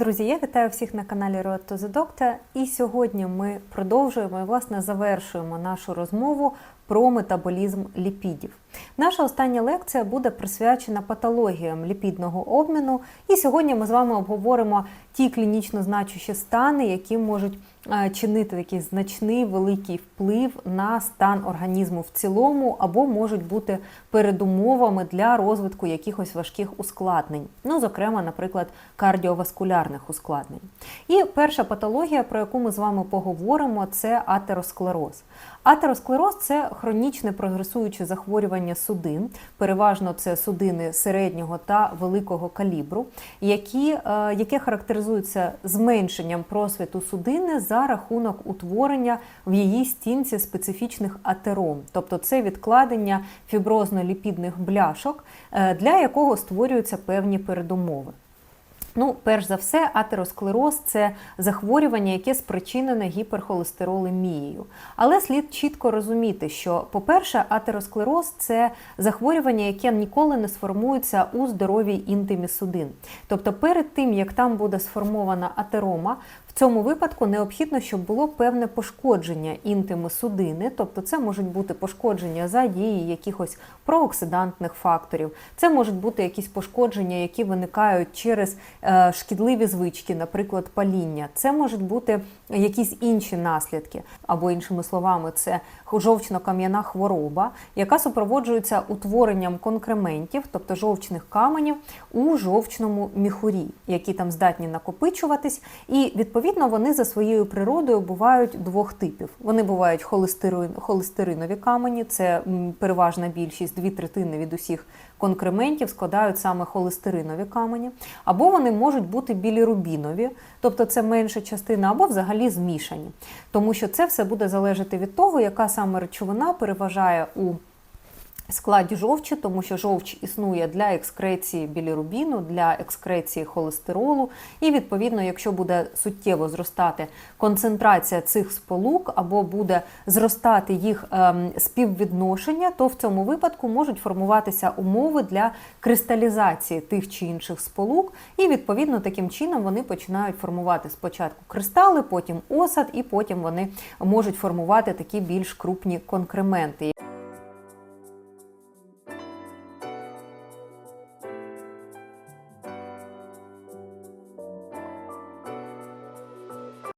Друзі, я вітаю всіх на каналі Road to the Doctor. І сьогодні ми продовжуємо і власне завершуємо нашу розмову про метаболізм ліпідів. Наша остання лекція буде присвячена патологіям ліпідного обміну. І сьогодні ми з вами обговоримо ті клінічно значущі стани, які можуть е, чинити такий значний великий вплив на стан організму в цілому, або можуть бути передумовами для розвитку якихось важких ускладнень. Ну, зокрема, наприклад, кардіоваскулярних ускладнень. І перша патологія, про яку ми з вами поговоримо, це атеросклероз. Атеросклероз це хронічне прогресуюче захворювання судин, переважно це судини середнього та великого калібру, які, е, яке характеризується зменшенням просвіту судини за рахунок утворення в її стінці специфічних атером, тобто це відкладення фіброзно-ліпідних бляшок, е, для якого створюються певні передумови. Ну, перш за все, атеросклероз це захворювання, яке спричинене гіперхолестеролемією. Але слід чітко розуміти, що, по-перше, атеросклероз це захворювання, яке ніколи не сформується у здоровій інтимі судин. Тобто, перед тим як там буде сформована атерома, в цьому випадку необхідно, щоб було певне пошкодження інтими судини, тобто це можуть бути пошкодження за дії якихось прооксидантних факторів, це можуть бути якісь пошкодження, які виникають через шкідливі звички, наприклад, паління. Це можуть бути якісь інші наслідки, або іншими словами, це жовчно-кам'яна хвороба, яка супроводжується утворенням конкрементів, тобто жовчних каменів у жовчному міхурі, які там здатні накопичуватись, і відповідно вони за своєю природою бувають двох типів. Вони бувають холестерин, холестеринові камені, це переважна більшість, дві третини від усіх конкрементів складають саме холестеринові камені, або вони можуть бути білірубінові, тобто це менша частина, або взагалі змішані. Тому що це все буде залежати від того, яка саме речовина переважає у складі жовчі, тому що жовч існує для екскреції білірубіну, для екскреції холестеролу, і відповідно, якщо буде суттєво зростати концентрація цих сполук або буде зростати їх ем, співвідношення, то в цьому випадку можуть формуватися умови для кристалізації тих чи інших сполук, і відповідно таким чином вони починають формувати спочатку кристали, потім осад, і потім вони можуть формувати такі більш крупні конкременти.